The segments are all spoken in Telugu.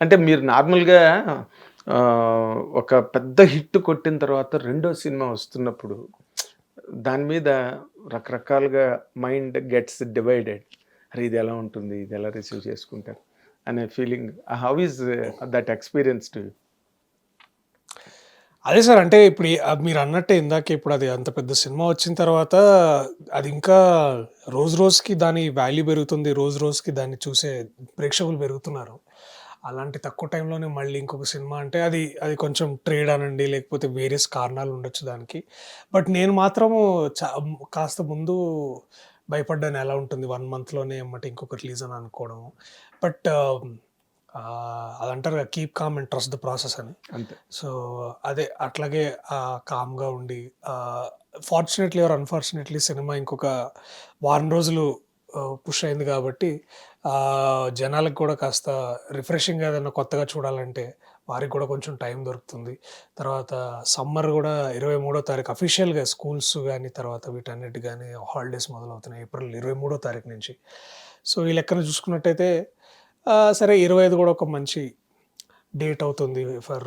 అంటే మీరు నార్మల్గా ఒక పెద్ద హిట్ కొట్టిన తర్వాత రెండో సినిమా వస్తున్నప్పుడు దాని మీద రకరకాలుగా మైండ్ గెట్స్ డివైడెడ్. అరే ఇది ఎలా ఉంటుంది? ఇది ఎలా రిసీవ్ చేసుకుంటారు? అనే feeling. How is that experience to అదే సార్ అంటే ఇప్పుడు మీరు అన్నట్టే ఇందాక ఇప్పుడు అది అంత పెద్ద సినిమా వచ్చిన తర్వాత అది ఇంకా రోజు రోజుకి దాని వాల్యూ పెరుగుతుంది. రోజు రోజుకి దాన్ని చూసే ప్రేక్షకులు పెరుగుతున్నారు. అలాంటి తక్కువ టైంలోనే మళ్ళీ ఇంకొక సినిమా అంటే అది అది కొంచెం ట్రేడ్ అనండి లేకపోతే వేరియస్ కారణాలు ఉండొచ్చు దానికి. బట్ నేను మాత్రము చా కాస్త ముందు భయపడ్డాను ఎలా ఉంటుంది వన్ మంత్లోనే అమ్మటి ఇంకొక రిలీజ్ అని అనుకోవడం. But అదంటారు keep calm and trust the process అని. అంతే. సో అదే అట్లాగే కామ్గా ఉండి ఫార్చునేట్లీ ఆర్ అన్ఫార్చునేట్లీ సినిమా ఇంకొక వారం రోజులు పుష్ అయింది కాబట్టి జనాలకు కూడా కాస్త రిఫ్రెషింగ్ ఏదైనా కొత్తగా చూడాలంటే వారికి కూడా కొంచెం టైం దొరుకుతుంది. తర్వాత సమ్మర్ కూడా ఇరవై మూడో తారీఖు అఫీషియల్గా స్కూల్స్ కానీ తర్వాత వీటన్నిటి కానీ హాలిడేస్ మొదలవుతున్నాయి. ఏప్రిల్ ఇరవై మూడో తారీఖు నుంచి. సో ఈ లెక్కన చూసుకున్నట్టయితే సరే ఇరవై ఐదు కూడా ఒక మంచి డేట్ అవుతుంది for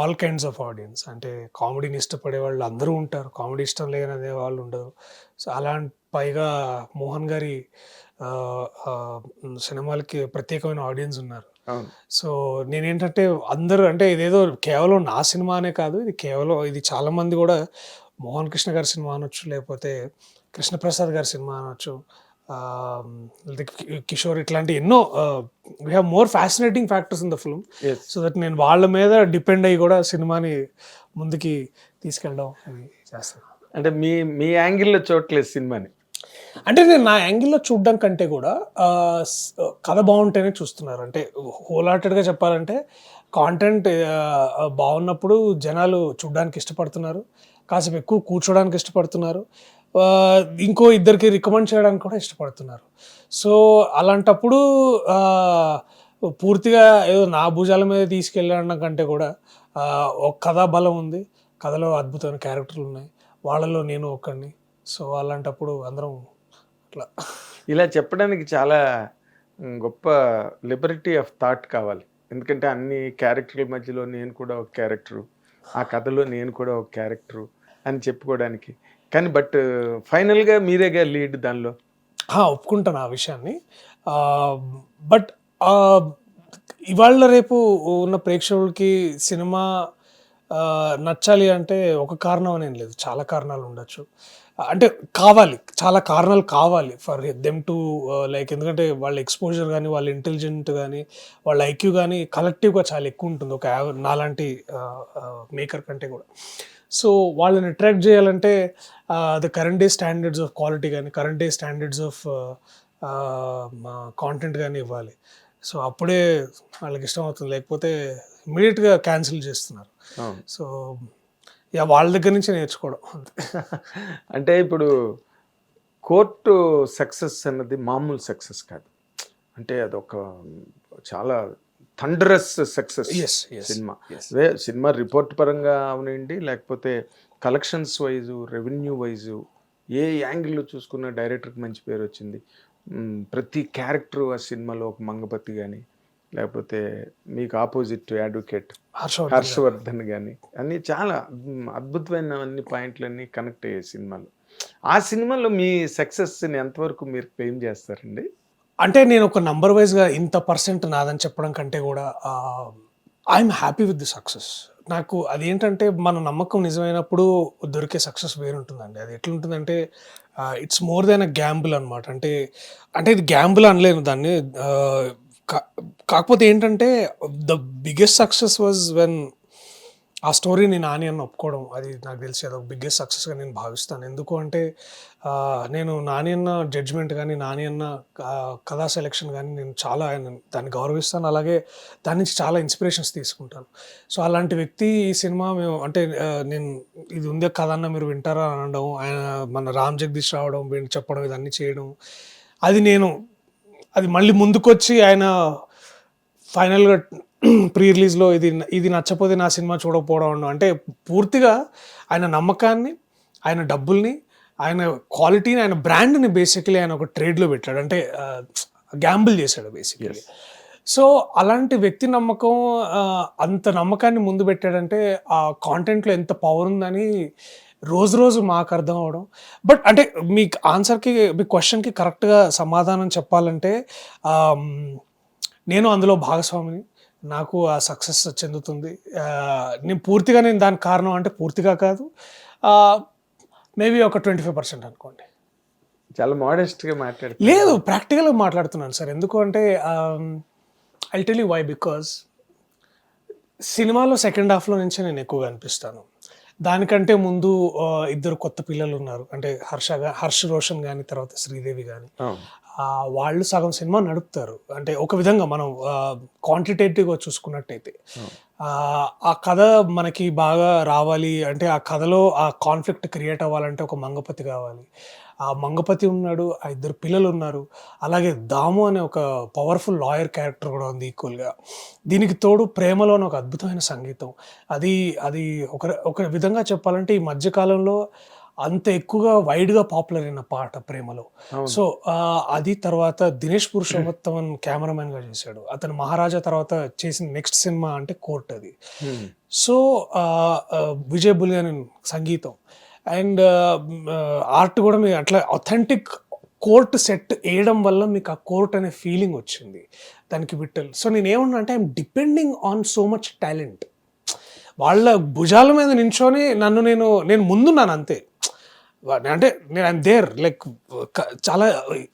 all kinds of audience అంటే కామెడీని ఇష్టపడే వాళ్ళు అందరూ ఉంటారు. కామెడీ ఇష్టం లేని వాళ్ళు ఉండరు. సో అలాంటి పైగా మోహన్ గారి సినిమాలకి ప్రత్యేకమైన ఆడియన్స్ ఉన్నారు. సో నేనేంటంటే అందరూ అంటే ఇదేదో కేవలం నా సినిమా అనే కాదు ఇది కేవలం ఇది చాలా మంది కూడా మోహన్ కృష్ణ గారి సినిమా అనొచ్చు లేకపోతే కృష్ణప్రసాద్ గారి సినిమా అనొచ్చు కిషోర్ ఇట్లాంటి ఎన్నో we have more fascinating factors in the film. So that నేను వాళ్ళ మీద డిపెండ్ అయ్యి కూడా సినిమాని ముందుకి తీసుకెళ్ళడం చేస్తాను. అంటే మీ మీ యాంగిల్లో చూడట్లేదు సినిమాని. అంటే నేను నా యాంగిల్లో చూడడం కంటే కూడా కథ బాగుంటేనే చూస్తున్నారు. అంటే హోలాటెడ్గా చెప్పాలంటే కాంటెంట్ బాగున్నప్పుడు జనాలు చూడడానికి ఇష్టపడుతున్నారు. కాసేపు ఎక్కువ కూర్చోడానికి ఇష్టపడుతున్నారు. ఇంకో ఇద్దరికి రికమెండ్ చేయడానికి కూడా ఇష్టపడుతున్నారు. సో అలాంటప్పుడు పూర్తిగా ఏదో నా భుజాల మీద తీసుకెళ్ళడం కంటే కూడా ఒక కథా బలం ఉంది. కథలో అద్భుతమైన క్యారెక్టర్లు ఉన్నాయి. వాళ్ళలో నేను ఒక్కడిని సో అలాంటప్పుడు అందరం అట్లా. ఇలా చెప్పడానికి చాలా గొప్ప లిబరిటీ ఆఫ్ థాట్ కావాలి. ఎందుకంటే అన్ని క్యారెక్టర్ల మధ్యలో నేను కూడా ఒక క్యారెక్టరు ఆ కథలో నేను కూడా ఒక క్యారెక్టరు అని చెప్పుకోవడానికి. కానీ బట్ ఫైనల్గా మీరేగా లీడ్ దానిలో? ఆ, ఒప్పుకుంటాను ఆ విషయాన్ని. బట్ ఇవాళ రేపు ఉన్న ప్రేక్షకులకి సినిమా నచ్చాలి అంటే ఒక కారణం అనేం లేదు. చాలా కారణాలు ఉండొచ్చు. అంటే కావాలి చాలా కారణాలు కావాలి ఫర్ దెమ్ టు లైక్ ఎందుకంటే వాళ్ళ ఎక్స్పోజర్ కానీ వాళ్ళ ఇంటెలిజెంట్ కానీ వాళ్ళ ఐక్యూ కానీ కలెక్టివ్గా చాలా ఎక్కువ ఉంటుంది ఒక నాలాంటి మేకర్ కంటే కూడా. సో వాళ్ళని అట్రాక్ట్ చేయాలంటే the current day standards of quality కానీ current day standards of content కానీ ఇవ్వాలి. సో అప్పుడే వాళ్ళకి ఇష్టం అవుతుంది లేకపోతే ఇమీడియట్గా క్యాన్సిల్ చేస్తున్నారు. సో ఇక వాళ్ళ దగ్గర నుంచి నేర్చుకోవడం. అంటే ఇప్పుడు కోర్టు సక్సెస్ అన్నది మామూలు సక్సెస్ కాదు. అంటే అదొక చాలా thunderous success cinema. Cinema report పరంగా అవనండి లేకపోతే కలెక్షన్స్ వైజు రెవెన్యూ వైజు ఏ యాంగిల్లో చూసుకున్న డైరెక్టర్కి మంచి పేరు వచ్చింది. ప్రతి క్యారెక్టర్ ఆ సినిమాలో ఒక మంగపతి కానీ లేకపోతే మీకు ఆపోజిట్ అడ్వకేట్ హర్షవర్ధన్ కానీ అన్ని చాలా అద్భుతమైన అన్ని పాయింట్లన్నీ కనెక్ట్ అయ్యాయి సినిమాలో. ఆ సినిమాలో మీ సక్సెస్ని ఎంతవరకు మీరు క్లెయిమ్ చేస్తారండి? అంటే నేను ఒక నంబర్ వైజ్గా ఇంత పర్సెంట్ నాదని చెప్పడం కంటే కూడా I'm happy with the success నాకు అదేంటంటే మన నమ్మకం నిజమైనప్పుడు దొరికే సక్సెస్ వేరుంటుందండి. అది ఎట్లుంటుందంటే it's more then a gamble అనమాట అంటే అంటే ఇది గ్యాంబుల్ అనలేను. దాన్ని కాకపోతే ఏంటంటే the biggest success was when ఆ స్టోరీని నాని అన్న ఒప్పుకోవడం. అది నాకు తెలిసి అదొక బిగ్గెస్ట్ సక్సెస్గా నేను భావిస్తాను. ఎందుకు అంటే నేను నాని అన్న జడ్జ్మెంట్ కానీ నాని అన్న కథా సెలెక్షన్ కానీ నేను చాలా ఆయన దాన్ని గౌరవిస్తాను. అలాగే దాని నుంచి చాలా ఇన్స్పిరేషన్స్ తీసుకుంటాను. సో అలాంటి వ్యక్తి ఈ సినిమా మేము అంటే నేను ఇది ఉందే కథ అన్న మీరు వింటారా అనడం ఆయన మన రామ్ జగదీష్ రావడం చెప్పడం ఇదన్నీ చేయడం అది నేను అది మళ్ళీ ముందుకొచ్చి ఆయన ఫైనల్గా ప్రీ రిలీజ్లో ఇది ఇది నచ్చపోతే నా సినిమా చూడకపోవడం. అంటే పూర్తిగా ఆయన నమ్మకాన్ని ఆయన డబ్బుల్ని ఆయన క్వాలిటీని ఆయన బ్రాండ్ని బేసికలీ ఆయన ఒక ట్రేడ్లో పెట్టాడు అంటే గ్యాంబుల్ చేశాడు బేసికలీ సో అలాంటి వ్యక్తి నమ్మకం అంత నమ్మకాన్ని ముందు పెట్టాడంటే ఆ కాంటెంట్లో ఎంత పవర్ ఉందని రోజు రోజు మాకు అర్థం అవడం. బట్ అంటే మీ ఆన్సర్కి మీ క్వశ్చన్కి కరెక్ట్గా సమాధానం చెప్పాలంటే నేను అందులో భాగస్వామిని. నాకు ఆ సక్సెస్ చెందుతుంది. నేను పూర్తిగా నేను దానికి కారణం అంటే పూర్తిగా కాదు. మేబీ ఒక ట్వంటీ ఫైవ్ పర్సెంట్ అనుకోండి. చాలా మోడెస్ట్గా మాట్లాడుతుంది లేదు ప్రాక్టికల్గా మాట్లాడుతున్నాను సార్. ఎందుకు అంటే I tell you why because సినిమాలో సెకండ్ హాఫ్లో నుంచే నేను ఎక్కువగా అనిపిస్తాను. దానికంటే ముందు ఇద్దరు కొత్త పిల్లలు ఉన్నారు. అంటే హర్ష హర్ష్ రోషన్ కానీ తర్వాత శ్రీదేవి కానీ వాళ్ళు సగం సినిమా నడుపుతారు. అంటే ఒక విధంగా మనం క్వాంటిటేటివ్గా చూసుకున్నట్టయితే. ఆ, ఆ కథ మనకి బాగా రావాలి. అంటే ఆ కథలో ఆ కాన్ఫ్లిక్ట్ క్రియేట్ అవ్వాలంటే ఒక మంగపతి కావాలి. ఆ మంగపతి ఉన్నాడు ఆ ఇద్దరు పిల్లలు ఉన్నారు. అలాగే దాము అనే ఒక పవర్ఫుల్ లాయర్ క్యారెక్టర్ కూడా ఉంది ఈక్వల్గా దీనికి తోడు ప్రేమలోని ఒక అద్భుతమైన సంగీతం. అది అది ఒక ఒక విధంగా చెప్పాలంటే ఈ మధ్యకాలంలో అంత ఎక్కువగా వైడ్గా పాపులర్ అయిన పాట ప్రేమలో. సో అది తర్వాత దినేష్ పురుషోత్తమన్ కెమెరామెన్గా చేశాడు. అతను మహారాజా తర్వాత చేసిన నెక్స్ట్ సినిమా అంటే కోర్ట్ అది. సో విజయ్ బులియన్ సంగీతం. అండ్ ఆర్ట్ కూడా మీరు అట్లా అథెంటిక్ కోర్ట్ సెట్ వేయడం వల్ల మీకు ఆ కోర్ట్ అనే ఫీలింగ్ వచ్చింది. దానికి విట్టల్. సో నేను ఏమన్నా అంటే I'm depending on so much talent వాళ్ళ భుజాల మీద నించొని నన్ను నేను నేను ముందున్నాను అంతే. అంటే నేను ఐమ్ దేర్ లైక్ చాలా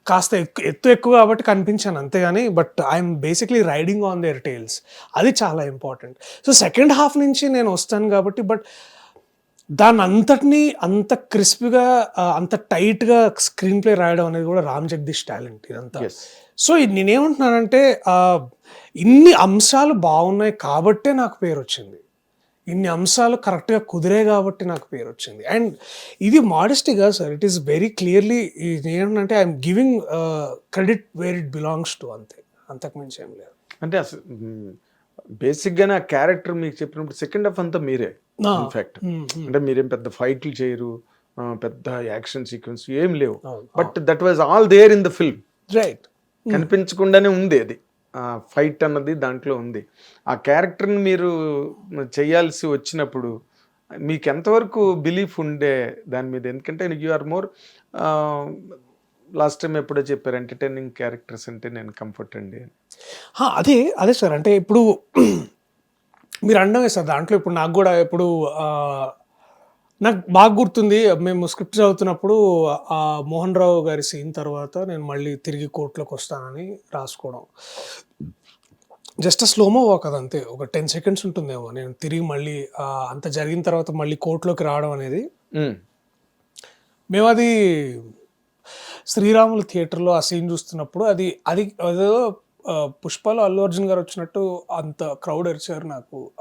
కాస్త ఎక్కు ఎత్తు ఎక్కువ కాబట్టి కనిపించాను అంతేగాని but I'm basically riding on there tails అది చాలా ఇంపార్టెంట్ సో సెకండ్ హాఫ్ నుంచి నేను వస్తాను కాబట్టి బట్ దాన్ని అంతటినీ అంత క్రిస్పీగా అంత టైట్గా స్క్రీన్ ప్లే రాయడం అనేది కూడా రామ్ జగదీష్ టాలెంట్ ఇదంతా. సో నేనేమంటున్నానంటే ఇన్ని అంశాలు బాగున్నాయి కాబట్టే నాకు పేరు వచ్చింది ఇన్ని అంశాలు కరెక్ట్గా కుదిరే కాబట్టి నాకు పేరు వచ్చింది అండ్ ఇది మాడెస్టీగా sir it is very clearly ఏంటంటే I'm giving credit where it belongs to అంతే. అంతకుమించి ఏం లేదు. అంటే అసలు బేసిక్గానే ఆ క్యారెక్టర్ మీకు చెప్పినప్పుడు సెకండ్ హాఫ్ అంతా మీరే. ఇన్ఫాక్ట్. అంటే మీరేం పెద్ద ఫైట్లు చేయరు పెద్ద యాక్షన్ సీక్వెన్స్ ఏం లేవు. But that was all there in the film. Right. కనిపించకుండానే ఉంది అది. ఫైట్ అన్నది దాంట్లో ఉంది. ఆ క్యారెక్టర్ని మీరు చేయాల్సి వచ్చినప్పుడు మీకు ఎంతవరకు బిలీఫ్ ఉండే దాని మీద? ఎందుకంటే you are more last time ఎప్పుడో చెప్పారు ఎంటర్టైనింగ్ క్యారెక్టర్స్ అంటే నేను కంఫర్ట్ అండి అదే అదే సార్. అంటే ఇప్పుడు మీరు అండమే సార్ దాంట్లో ఇప్పుడు నాకు కూడా ఇప్పుడు నాకు బాగా గుర్తుంది. మేము స్క్రిప్ట్ చదువుతున్నప్పుడు ఆ మోహన్ రావు గారి సీన్ తర్వాత నేను మళ్ళీ తిరిగి కోర్టులోకి వస్తానని రాసుకోవడం. జస్ట్ స్లోమో వాక్ అంతే. ఒక టెన్ సెకండ్స్ ఉంటుందేమో. నేను తిరిగి మళ్ళీ అంత జరిగిన తర్వాత మళ్ళీ కోర్టులోకి రావడం అనేది. మేము. అది శ్రీరాములు థియేటర్లో ఆ సీన్ చూస్తున్నప్పుడు అది అది అదో పుష్పలో అల్లు అర్జున్ గారు వచ్చినట్టు అంత క్రౌడ్ అరిచారు నాకు.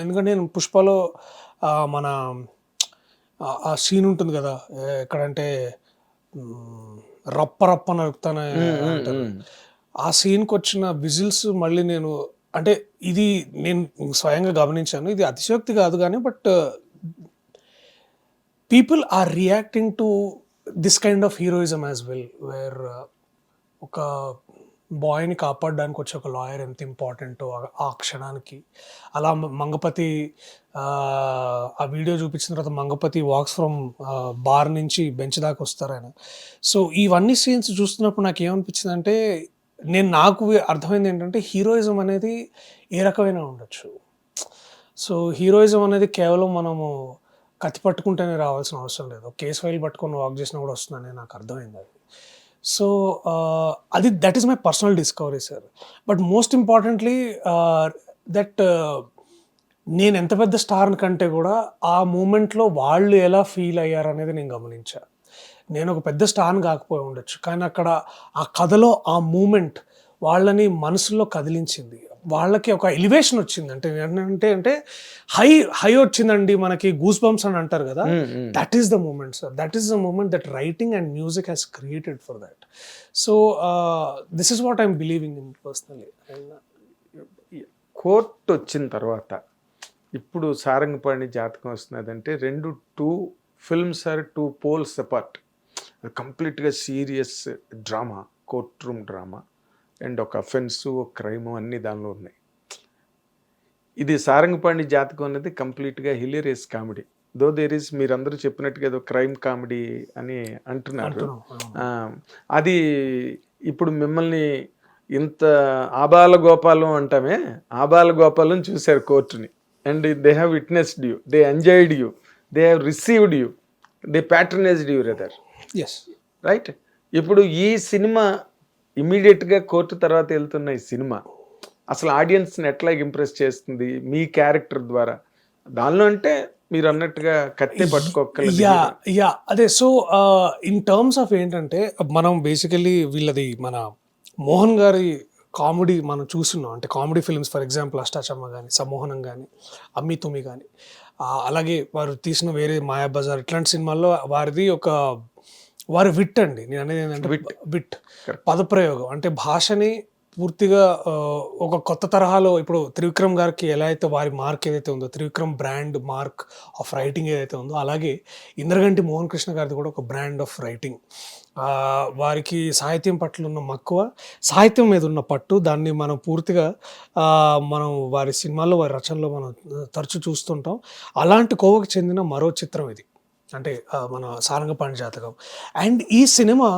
ఎందుకంటే నేను పుష్పలో మన ఆ- సీన్ ఉంటుంది కదా ఎక్కడంటే రప్ప రప్ప నరుకుతానే ఆ సీన్కి వచ్చిన విజిల్స్ మళ్ళీ నేను అంటే ఇది నేను స్వయంగా గమనించాను ఇది అతిశయోక్తి కాదు కానీ but people are reacting to this kind of heroism as well where ఒక బాయ్ని కాపాడడానికి వచ్చే ఒక లాయర్ ఎంత ఇంపార్టెంటో ఆ- క్షణానికి. అలా మంగపతి ఆ, ఆ వీడియో చూపించిన తర్వాత మంగపతి వాక్స్ ఫ్రమ్ బార్ నుంచి బెంచ్ దాకా వస్తారు ఆయన. సో ఇవన్నీ సీన్స్ చూస్తున్నప్పుడు నాకు ఏమనిపించింది అంటే నేను నాకు అర్థమైంది ఏంటంటే హీరోయిజం అనేది ఏ రకమైన ఉండొచ్చు. సో హీరోయిజం అనేది కేవలం మనము కత్తి పట్టుకుంటేనే రావాల్సిన అవసరం లేదు. కేసు ఫైల్ పట్టుకొని వాక్ చేసినా కూడా వస్తుందని నాకు అర్థమైంది అది. సో అది that is my personal discovery sir but most importantly that నేను ఎంత పెద్ద స్టార్ కంటే కూడా ఆ మూమెంట్లో వాళ్ళు ఎలా ఫీల్ అయ్యారనేది నేను గమనించా. నేను ఒక పెద్ద స్టార్ని కాకపోయి ఉండొచ్చు. కానీ అక్కడ ఆ కథలో ఆ మూమెంట్ వాళ్ళని మనసులో కదిలించింది. వాళ్ళకి ఒక ఎలివేషన్ వచ్చింది. అంటే ఏంటంటే అంటే హై హై వచ్చిందండి మనకి గూస్ బంప్స్ అని అంటారు కదా. That is the moment sir that is the moment that writing and music has created for that so this is what I'm believing in personally Court వచ్చిన తర్వాత ఇప్పుడు సారంగపాణి జాతకం వస్తున్నదంటే రెండు two films are two poles apart. కంప్లీట్గా serious drama court room drama. And ఒక అఫెన్స్ ఒక క్రైమ్ అన్ని దానిలో ఉన్నాయి. ఇది సారంగపాణి జాతకం అనేది కంప్లీట్గా hilarious comedy. Though there is మీరందరూ చెప్పినట్టుగా ఏదో క్రైమ్ కామెడీ అని అంటున్నారు. అది ఇప్పుడు మిమ్మల్ని ఇంత ఆబాల గోపాలం అంటామే ఆబాల గోపాలం చూశారు కోర్టుని. And they have witnessed you they enjoyed you they have received you they patronised you rather yes right ఇప్పుడు ఈ సినిమా ఇమీడియట్గా కోర్టు తర్వాత వెళ్తున్న ఈ సినిమా అసలు ఆడియన్స్ని ఎట్లా ఇంప్రెస్ చేస్తుంది మీ క్యారెక్టర్ ద్వారా? దానిలో అంటే మీరు అన్నట్టుగా కత్తి పట్టుకోగలదు యా యా అదే సో ఇన్ టర్మ్స్ ఆఫ్ ఏంటంటే మనం బేసికలీ వీళ్ళది మన మోహన్ గారి కామెడీ మనం చూస్తున్నాం. అంటే comedy films for example Ashtachamma కానీ సమ్మోహనం కానీ అమ్మి తుమి కానీ అలాగే వారు తీసిన వేరే మాయా బజార్ ఇట్లాంటి సినిమాల్లో వారిది ఒక వారి విట్ అండి నేను అనేది ఏంటంటే విట్. పదప్రయోగం. అంటే భాషని పూర్తిగా ఒక కొత్త తరహాలో ఇప్పుడు త్రివిక్రమ్ గారికి ఎలా అయితే వారి మార్క్ ఏదైతే ఉందో Trivikram brand mark of writing ఏదైతే ఉందో అలాగే ఇంద్రగంటి మోహన్ కృష్ణ గారిది కూడా ఒక బ్రాండ్ ఆఫ్ రైటింగ్. వారికి సాహిత్యం పట్ల ఉన్న మక్కువ సాహిత్యం మీద ఉన్న పట్టు దాన్ని మనం పూర్తిగా మనం వారి సినిమాల్లో వారి రచనలో మనం తరచూ చూస్తుంటాం. అలాంటి కోవకు చెందిన మరో చిత్రం ఇది. అంటే మన సారంగపాణి జాతకం. అండ్ ఈ సినిమా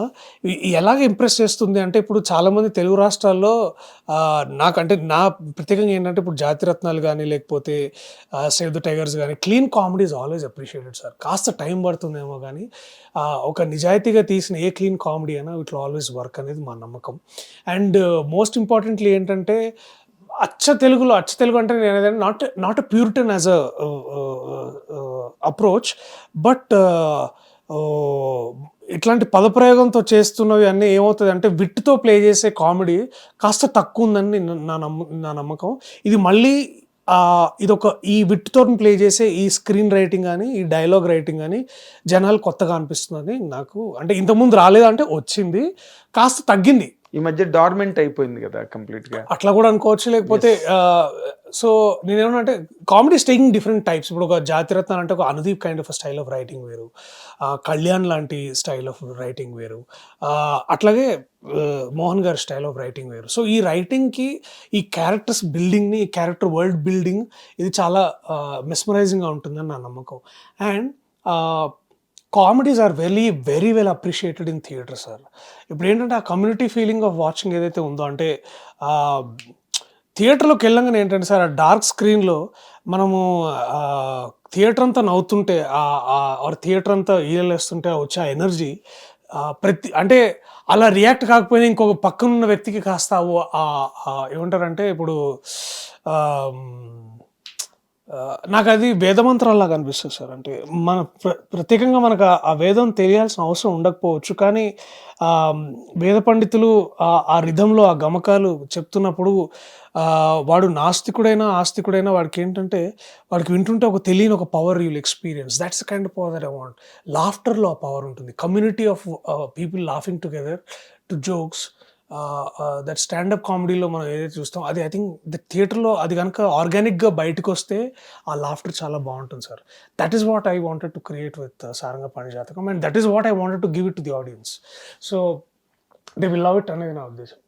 ఎలాగ ఇంప్రెస్ చేస్తుంది అంటే ఇప్పుడు చాలామంది తెలుగు రాష్ట్రాల్లో నాకంటే నాకు అంటే నా ప్రత్యేకంగా ఏంటంటే ఇప్పుడు జాతిరత్నాలు కానీ లేకపోతే సేవ్ ద టైగర్స్ కానీ clean comedy is always appreciated sir. కాస్త టైం పడుతుందేమో కానీ ఒక నిజాయితీగా తీసిన ఏ క్లీన్ కామెడీ అయినా ఇట్లా ఆల్వేస్ వర్క్ అనేది మా నమ్మకం. అండ్ మోస్ట్ ఇంపార్టెంట్లీ ఏంటంటే అచ్చ తెలుగులో అచ్చ తెలుగు అంటే నేను ఏదైనా not not a puritan as a approach but ఇట్లాంటి పదప్రయోగంతో చేస్తున్నవి అన్నీ ఏమవుతుంది అంటే విట్టుతో ప్లే చేసే కామెడీ కాస్త తక్కువ ఉందని నా నమ్మ నా నమ్మకం. ఇది మళ్ళీ ఇదొక ఈ విట్టుతో ప్లే చేసే ఈ స్క్రీన్ రైటింగ్ కానీ ఈ డైలాగ్ రైటింగ్ కానీ జనాలు కొత్తగా అనిపిస్తుందని నాకు అంటే ఇంతకుముందు రాలేదంటే వచ్చింది కాస్త తగ్గింది. ఈ మధ్య డార్మెంట్ అయిపోయింది కదా కంప్లీట్గా. అట్లా కూడా అనుకోవచ్చు లేకపోతే సో నేనేమన్నా కామెడీ టేకింగ్ డిఫరెంట్ టైప్స్ ఇప్పుడు ఒక జాతిరత్న అంటే ఒక Anudeep kind of style of writing వేరు. కళ్యాణ్ లాంటి స్టైల్ ఆఫ్ రైటింగ్ వేరు. అట్లాగే మోహన్ గారి స్టైల్ ఆఫ్ రైటింగ్ వేరు. సో ఈ రైటింగ్కి ఈ క్యారెక్టర్స్ బిల్డింగ్ని ఈ క్యారెక్టర్ వరల్డ్ బిల్డింగ్ ఇది చాలా మెస్మరైజింగ్గా ఉంటుందని నా నమ్మకం. And comedies are very very well appreciated in theatre sir. ఇప్పుడు ఏంటంటే ఆ కమ్యూనిటీ ఫీలింగ్ ఆఫ్ వాచింగ్ ఏదైతే ఉందో అంటే థియేటర్లోకి వెళ్ళంగానే ఏంటంటే సార్ ఆ డార్క్ స్క్రీన్లో మనము థియేటర్ అంతా నవ్వుతుంటే ఆర్ థియేటర్ అంతా ఈయలేస్తుంటే వచ్చే ఆ ఎనర్జీ ప్రతి అంటే అలా రియాక్ట్ కాకపోయినా ఇంకొక పక్కనున్న వ్యక్తికి కాస్త ఏమంటారంటే ఇప్పుడు నాకు అది వేదమంత్రాల్లాగా అనిపిస్తుంది సార్. అంటే మన ప్ర- ప్రత్యేకంగా మనకు ఆ- వేదం తెలియాల్సిన అవసరం ఉండకపోవచ్చు కానీ వేద పండితులు ఆ- రిధంలో ఆ గమకాలు చెప్తున్నప్పుడు వాడు నాస్తికుడైనా ఆస్తికుడైనా వాడికి ఏంటంటే వాడికి వింటుంటే ఒక తెలియని ఒక power you'll experience that's kind of power that I want లాఫ్టర్లో ఆ పవర్ ఉంటుంది. Community of people laughing together to jokes that standup కామెడీలో మనం ఏదైతే చూస్తాం అది ఐ థింక్ ద థియేటర్లో అది కనుక ఆర్గానిక్గా బయటకు వస్తే ఆ లాఫ్టర్ చాలా బాగుంటుంది sir that is what I wanted to create with Sarangapani Jatakam and that is what I wanted to give it to the audience so they will love it అనేది నా ఉద్దేశం.